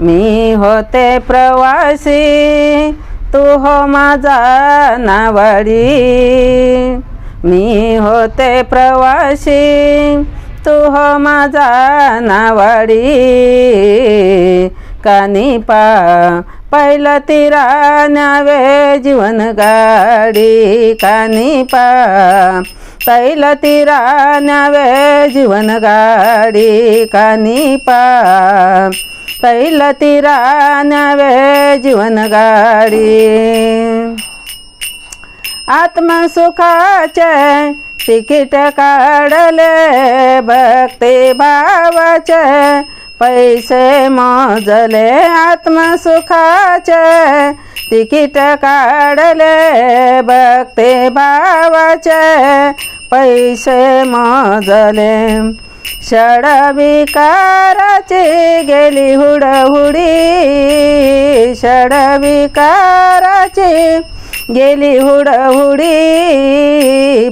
मी होते प्रवासी तू हो माझा नावाडी. मी होते प्रवासी तू हो माझा नावाडी. कानी पा पहिलं तिरा न्यावे जीवन गाडी कानी पा पहिलं तिरा न्यावे जीवन गाडी कानी पा. पहिलं तिरा न्यावे जीवन गाडी. आत्मसुखाचे तिकीट काढले भक्ती भावाचे पैसे मोजले. आत्मसुखाचे तिकीट काढले भक्ती भावाचे पैसे मोजले. षडविकाराची गेली हुडहुडी षडविकाराची गेली हुडहुडी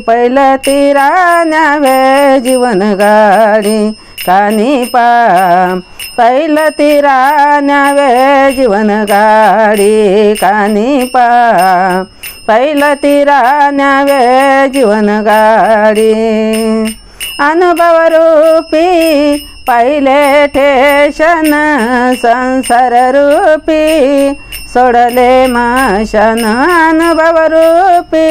पहिलं तिरा न्यावे जीवन गाडी. कानी पा पहिलं तिरा न्यावे जीवन गाडी. कानी पा पहिलं तिरा न्यावे जीवन गाडी. अनुभवरूपी पहिले ठेशन संसार रूपी. सोडले माशन अनुभवरूपी.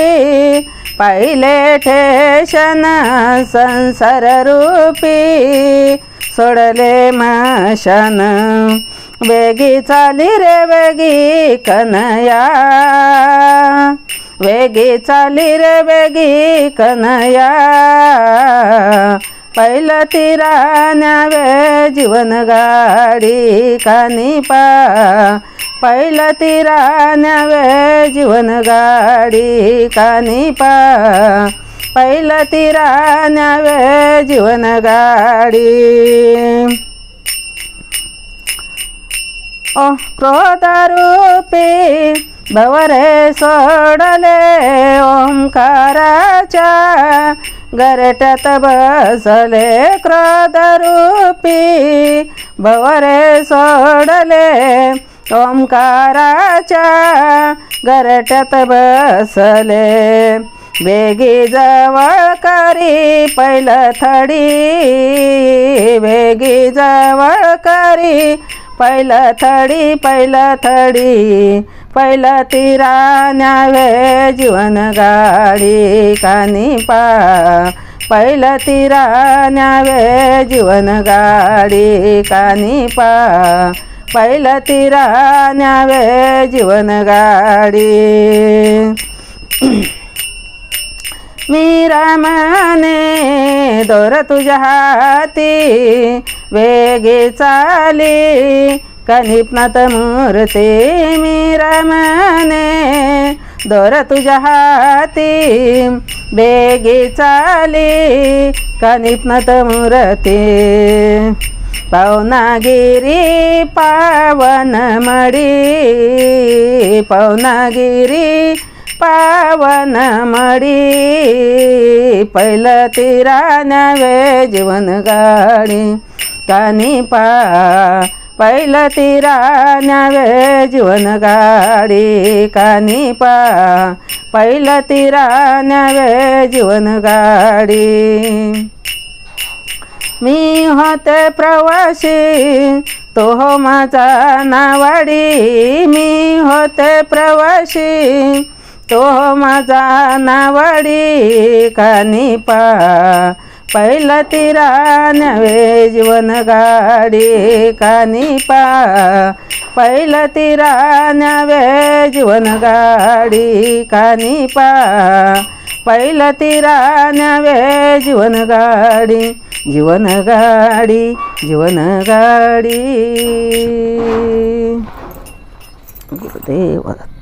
पहिले ठेशन संसार रूपी सोडले माशन वेगी चाली रे वेगी कनया वेगी चाली रे वेगी कनया पहिलं तिरा न्यावे जीवन गाडी कानी पा पहिलं तिरा न्यावे जीवन गाडी कानी पा. पहिलं तिरा न्यावे जीवन गाडी. ओ क्रोधरूपी भवरे सोडले ओंकाराच्या गरट्यात बसले क्रोधरूपी भवरे सोडले ओंकाराच्या गरट्यात बसले. वेगी जवळ करी पहिलं थडी. वेगी जवळ करी पहिलं थडी पहिलं थडी. पहिलं तिरा न्यावे जीवन गाडी कानी पा. पहिलं तिरा न्यावे जीवन गाडी कानी पा. पहिलं तिरा न्यावे जीवन गाडी. मी रामाने दोर तुझ्या हाती वेगे चाली. कनिपनात मूर्ती मी रामाने दोर तुझ्या हाती बेगी चाली. कनिपनात मूर्ती. पवनागिरी पावन मडी पवनागिरी पावन मडी पहिलं तिरा नवे जीवन गाडी कानी पा पहिलं तिरा नवे जीवन गाडी कानी पा पहिलं तिरा नवे जीवन गाडी मी होते प्रवासी तो हो माझा नावाडी. मी होते प्रवासी तो हो माझा नावाडी. कानी पा पहिलं तिरा नवे जीवन गाडी. कानी पा पहिलं तिरा नवे जीवन गाडी. कानी पा पहिलं तिरा नवे जीवन गाडी. जीवन गाडी जीवन गाडी गुरुदेव दत्त